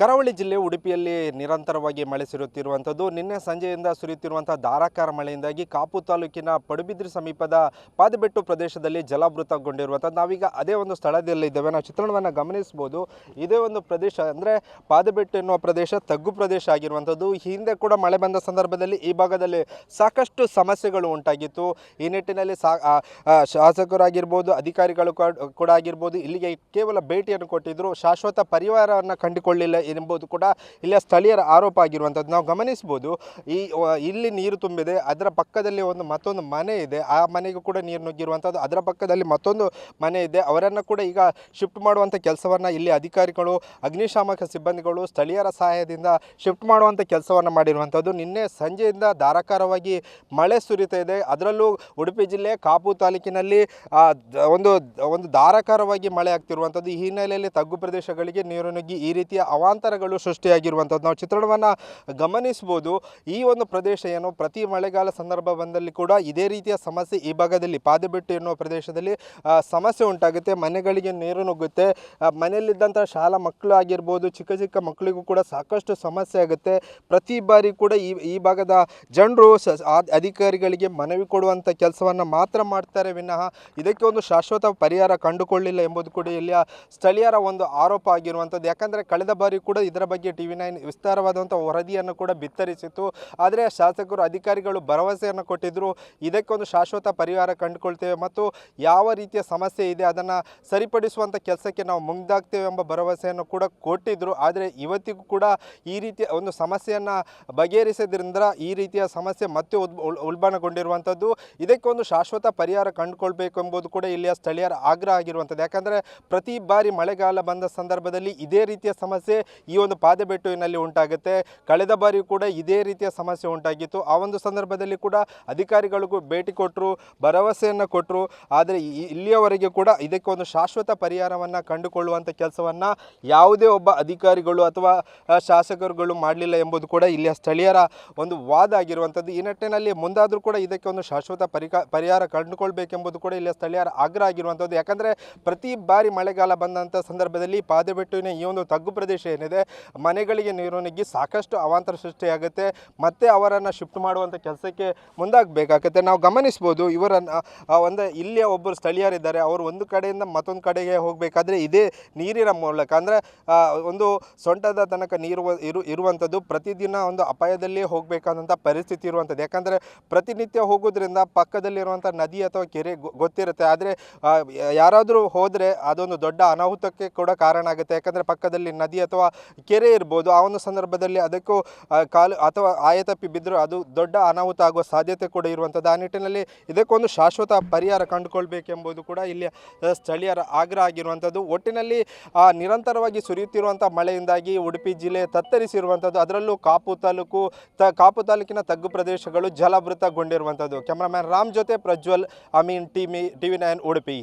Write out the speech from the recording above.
ಕರಾವಳಿ ಜಿಲ್ಲೆ ಉಡುಪಿಯಲ್ಲಿ ನಿರಂತರವಾಗಿ ಮಳೆ ಸುರಿಯುತ್ತಿರುವಂಥದ್ದು. ನಿನ್ನೆ ಸಂಜೆಯಿಂದ ಸುರಿಯುತ್ತಿರುವಂಥ ಧಾರಾಕಾರ ಮಳೆಯಿಂದಾಗಿ ಕಾಪು ತಾಲೂಕಿನ ಪಡುಬಿದ್ರಿ ಸಮೀಪದ ಪಾದಬೆಟ್ಟು ಪ್ರದೇಶದಲ್ಲಿ ಜಲಾವೃತಗೊಂಡಿರುವಂಥದ್ದು. ನಾವೀಗ ಅದೇ ಒಂದು ಸ್ಥಳದಲ್ಲಿದ್ದೇವೆ. ನಾವು ಚಿತ್ರಣವನ್ನು ಗಮನಿಸ್ಬೋದು ಇದೇ ಒಂದು ಪ್ರದೇಶ ಅಂದರೆ ಪಾದಬೆಟ್ಟು ಎನ್ನುವ ಪ್ರದೇಶ ತಗ್ಗು ಪ್ರದೇಶ ಆಗಿರುವಂಥದ್ದು. ಹಿಂದೆ ಕೂಡ ಮಳೆ ಬಂದ ಸಂದರ್ಭದಲ್ಲಿ ಈ ಭಾಗದಲ್ಲಿ ಸಾಕಷ್ಟು ಸಮಸ್ಯೆಗಳು ಉಂಟಾಗಿತ್ತು. ಈ ನಿಟ್ಟಿನಲ್ಲಿ ಸಾ ಶಾಸಕರಾಗಿರ್ಬೋದು, ಅಧಿಕಾರಿಗಳು ಕೂಡ ಆಗಿರ್ಬೋದು, ಇಲ್ಲಿಗೆ ಕೇವಲ ಭೇಟಿಯನ್ನು ಕೊಟ್ಟಿದ್ದರು ಶಾಶ್ವತ ಪರಿವಾರವನ್ನು ಕಂಡುಕೊಳ್ಳಿಲ್ಲ. ಎಂಬುದು ಕೂಡ ಇಲ್ಲಿಯ ಸ್ಥಳೀಯರ ಆರೋಪ ಆಗಿರುವಂಥದ್ದು. ನಾವು ಗಮನಿಸ್ಬೋದು ಈ ಇಲ್ಲಿ ನೀರು ತುಂಬಿದೆ, ಅದರ ಪಕ್ಕದಲ್ಲಿ ಒಂದು ಮತ್ತೊಂದು ಮನೆ ಇದೆ. ಆ ಮನೆಗೂ ಕೂಡ ನೀರು ನುಗ್ಗಿರುವಂಥದ್ದು, ಅದರ ಪಕ್ಕದಲ್ಲಿ ಮತ್ತೊಂದು ಮನೆ ಇದೆ. ಅವರನ್ನು ಕೂಡ ಈಗ ಶಿಫ್ಟ್ ಮಾಡುವಂಥ ಕೆಲಸವನ್ನು ಇಲ್ಲಿ ಅಧಿಕಾರಿಗಳು, ಅಗ್ನಿಶಾಮಕ ಸಿಬ್ಬಂದಿಗಳು, ಸ್ಥಳೀಯರ ಸಹಾಯದಿಂದ ಶಿಫ್ಟ್ ಮಾಡುವಂಥ ಕೆಲಸವನ್ನು ಮಾಡಿರುವಂಥದ್ದು. ನಿನ್ನೆ ಸಂಜೆಯಿಂದ ಧಾರಾಕಾರವಾಗಿ ಮಳೆ ಸುರಿತಾ ಇದೆ. ಅದರಲ್ಲೂ ಉಡುಪಿ ಜಿಲ್ಲೆ ಕಾಪು ತಾಲೂಕಿನಲ್ಲಿ ಒಂದು ಒಂದು ಧಾರಾಕಾರವಾಗಿ ಮಳೆ ಆಗ್ತಿರುವಂಥದ್ದು. ಈ ಹಿನ್ನೆಲೆಯಲ್ಲಿ ತಗ್ಗು ಪ್ರದೇಶಗಳಿಗೆ ನೀರು ನುಗ್ಗಿ ಈ ರೀತಿಯ ಅವಾಂತರಗಳು ಸೃಷ್ಟಿಯಾಗಿರುವಂಥದ್ದು. ನಾವು ಚಿತ್ರಣವನ್ನು ಗಮನಿಸ್ಬೋದು ಈ ಒಂದು ಪ್ರದೇಶ ಏನು, ಪ್ರತಿ ಮಳೆಗಾಲ ಸಂದರ್ಭ ಬಂದಲ್ಲಿ ಕೂಡ ಇದೇ ರೀತಿಯ ಸಮಸ್ಯೆ ಈ ಭಾಗದಲ್ಲಿ ಪಾದೆಬೆಟ್ಟು ಎನ್ನುವ ಪ್ರದೇಶದಲ್ಲಿ ಸಮಸ್ಯೆ ಉಂಟಾಗುತ್ತೆ. ಮನೆಗಳಿಗೆ ನೀರು ನುಗ್ಗುತ್ತೆ. ಮನೆಯಲ್ಲಿದ್ದಂಥ ಶಾಲಾ ಮಕ್ಕಳು ಆಗಿರ್ಬೋದು, ಚಿಕ್ಕ ಚಿಕ್ಕ ಮಕ್ಕಳಿಗೂ ಕೂಡ ಸಾಕಷ್ಟು ಸಮಸ್ಯೆ ಆಗುತ್ತೆ. ಪ್ರತಿ ಬಾರಿ ಕೂಡ ಈ ಈ ಭಾಗದ ಜನರು ಅಧಿಕಾರಿಗಳಿಗೆ ಮನವಿ ಕೊಡುವಂಥ ಕೆಲಸವನ್ನು ಮಾತ್ರ ಮಾಡ್ತಾರೆ ವಿನಃ ಇದಕ್ಕೆ ಒಂದು ಶಾಶ್ವತ ಪರಿಹಾರ ಕಂಡುಕೊಳ್ಳಿಲ್ಲ ಎಂಬುದು ಕೂಡ ಇಲ್ಲಿಯ ಸ್ಥಳೀಯರ ಒಂದು ಆರೋಪ ಆಗಿರುವಂಥದ್ದು. ಯಾಕಂದರೆ, ಕಳೆದ ಬಾರಿ ಕೂಡ ಇದರ ಬಗ್ಗೆ ಟಿ ವಿ ನೈನ್ ವಿಸ್ತಾರವಾದಂಥ ವರದಿಯನ್ನು ಕೂಡ ಬಿತ್ತರಿಸಿತ್ತು. ಆದರೆ ಶಾಸಕರು, ಅಧಿಕಾರಿಗಳು ಭರವಸೆಯನ್ನು ಕೊಟ್ಟಿದ್ದರು ಇದಕ್ಕೊಂದು ಶಾಶ್ವತ ಪರಿಹಾರ ಕಂಡುಕೊಳ್ತೇವೆ ಮತ್ತು ಯಾವ ರೀತಿಯ ಸಮಸ್ಯೆ ಇದೆ ಅದನ್ನು ಸರಿಪಡಿಸುವಂಥ ಕೆಲಸಕ್ಕೆ ನಾವು ಮುಂದಾಗ್ತೇವೆ ಎಂಬ ಭರವಸೆಯನ್ನು ಕೂಡ ಕೊಟ್ಟಿದ್ದರು ಆದರೆ ಇವತ್ತಿಗೂ ಕೂಡ ಈ ರೀತಿಯ ಒಂದು ಸಮಸ್ಯೆಯನ್ನು ಬಗೆಹರಿಸೋದ್ರಿಂದ ಈ ರೀತಿಯ ಸಮಸ್ಯೆ ಮತ್ತೆ ಉಲ್ಬಣಗೊಂಡಿರುವಂಥದ್ದು. ಇದಕ್ಕೊಂದು ಶಾಶ್ವತ ಪರಿಹಾರ ಕಂಡುಕೊಳ್ಬೇಕು ಎಂಬುದು ಕೂಡ ಇಲ್ಲಿಯ ಸ್ಥಳೀಯರ ಆಗ್ರಹ ಆಗಿರುವಂಥದ್ದು. ಯಾಕಂದರೆ ಪ್ರತಿ ಬಾರಿ ಮಳೆಗಾಲ ಬಂದ ಸಂದರ್ಭದಲ್ಲಿ ಇದೇ ರೀತಿಯ ಸಮಸ್ಯೆ ಈ ಒಂದು ಪಾದೆಬೆಟ್ಟುವಿನಲ್ಲಿ ಉಂಟಾಗುತ್ತೆ. ಕಳೆದ ಬಾರಿ ಕೂಡ ಇದೇ ರೀತಿಯ ಸಮಸ್ಯೆ ಉಂಟಾಗಿತ್ತು. ಆ ಒಂದು ಸಂದರ್ಭದಲ್ಲಿ ಕೂಡ ಅಧಿಕಾರಿಗಳಿಗೂ ಭೇಟಿ ಕೊಟ್ಟರು ಭರವಸೆಯನ್ನು ಕೊಟ್ಟರು ಆದರೆ ಇಲ್ಲಿಯವರೆಗೆ ಕೂಡ ಇದಕ್ಕೆ ಒಂದು ಶಾಶ್ವತ ಪರಿಹಾರವನ್ನು ಕಂಡುಕೊಳ್ಳುವಂಥ ಕೆಲಸವನ್ನು ಯಾವುದೇ ಒಬ್ಬ ಅಧಿಕಾರಿಗಳು ಅಥವಾ ಶಾಸಕರುಗಳು ಮಾಡಲಿಲ್ಲ ಎಂಬುದು ಕೂಡ ಇಲ್ಲಿಯ ಸ್ಥಳೀಯರ ಒಂದು ವಾದ ಆಗಿರುವಂಥದ್ದು. ಈ ನಿಟ್ಟಿನಲ್ಲಿ ಮುಂದಾದರೂ ಕೂಡ ಇದಕ್ಕೆ ಒಂದು ಶಾಶ್ವತ ಪರಿಹಾರ ಕಂಡುಕೊಳ್ಬೇಕೆಂಬುದು ಕೂಡ ಇಲ್ಲಿಯ ಸ್ಥಳೀಯರ ಆಗ್ರಹ ಆಗಿರುವಂಥದ್ದು. ಯಾಕಂದರೆ ಪ್ರತಿ ಬಾರಿ ಮಳೆಗಾಲ ಬಂದಂಥ ಸಂದರ್ಭದಲ್ಲಿ ಪಾದೆಬೆಟ್ಟುವಿನ ಈ ಒಂದು ತಗ್ಗು ಪ್ರದೇಶ ಏನಿದೆ ಮನೆಗಳಿಗೆ ನೀರು ನುಗ್ಗಿ ಸಾಕಷ್ಟು ಅವಾಂತರ ಸೃಷ್ಟಿಯಾಗುತ್ತೆ, ಮತ್ತೆ ಅವರನ್ನು ಶಿಫ್ಟ್ ಮಾಡುವಂಥ ಕೆಲಸಕ್ಕೆ ಮುಂದಾಗಬೇಕಾಗುತ್ತೆ. ನಾವು ಗಮನಿಸ್ಬೋದು, ಇವರನ್ನು ಒಂದು ಇಲ್ಲಿಯ ಒಬ್ಬರು ಸ್ಥಳೀಯರಿದ್ದಾರೆ, ಅವರು ಒಂದು ಕಡೆಯಿಂದ ಮತ್ತೊಂದು ಕಡೆಗೆ ಹೋಗಬೇಕಾದ್ರೆ ಇದೇ ನೀರಿನ ಮೂಲಕ. ಅಂದರೆ ಒಂದು ಸೊಂಟದ ತನಕ ನೀರು ಇರು, ಇರುವಂಥದ್ದು ಪ್ರತಿದಿನ ಒಂದು ಅಪಾಯದಲ್ಲಿ ಹೋಗಬೇಕಾದಂಥ ಪರಿಸ್ಥಿತಿ ಇರುವಂಥದ್ದು. ಯಾಕಂದರೆ, ಪ್ರತಿನಿತ್ಯ ಹೋಗೋದ್ರಿಂದ ಪಕ್ಕದಲ್ಲಿರುವಂಥ ನದಿ ಅಥವಾ ಕೆರೆ ಗೊತ್ತಿರುತ್ತೆ. ಆದರೆ ಯಾರಾದರೂ ಹೋದರೆ ಅದೊಂದು ದೊಡ್ಡ ಅನಾಹುತಕ್ಕೆ ಕೂಡ ಕಾರಣ ಆಗುತ್ತೆ. ಯಾಕಂದರೆ, ಪಕ್ಕದಲ್ಲಿ ನದಿ ಅಥವಾ ಕೆರೆ ಇರ್ಬೋದು, ಆ ಒಂದು ಸಂದರ್ಭದಲ್ಲಿ ಅದಕ್ಕೂ ಕಾಲು ಅಥವಾ ಆಯತಪ್ಪಿ ಬಿದ್ದರೂ ಅದು ದೊಡ್ಡ ಅನಾಹುತ ಆಗುವ ಸಾಧ್ಯತೆ ಕೂಡ ಇರುವಂಥದ್ದು. ಆ ನಿಟ್ಟಿನಲ್ಲಿ ಇದಕ್ಕೊಂದು ಶಾಶ್ವತ ಪರಿಹಾರ ಕಂಡುಕೊಳ್ಬೇಕೆಂಬುದು ಕೂಡ ಇಲ್ಲಿ ಸ್ಥಳೀಯರ ಆಗ್ರಹ ಆಗಿರುವಂಥದ್ದು. ಒಟ್ಟಿನಲ್ಲಿ ನಿರಂತರವಾಗಿ ಸುರಿಯುತ್ತಿರುವಂಥ ಮಳೆಯಿಂದಾಗಿ ಉಡುಪಿ ಜಿಲ್ಲೆ ತತ್ತರಿಸಿರುವಂಥದ್ದು. ಅದರಲ್ಲೂ ಕಾಪು ತಾಲೂಕು, ತ, ಕಾಪು ತಾಲೂಕಿನ ತಗ್ಗು ಪ್ರದೇಶಗಳು ಜಲಾವೃತಗೊಂಡಿರುವಂಥದ್ದು. ಕ್ಯಾಮ್ರಾಮ್ಯಾನ್ ರಾಮ್ ಜೊತೆ Prajwal, Ameen T V nine, Udupi.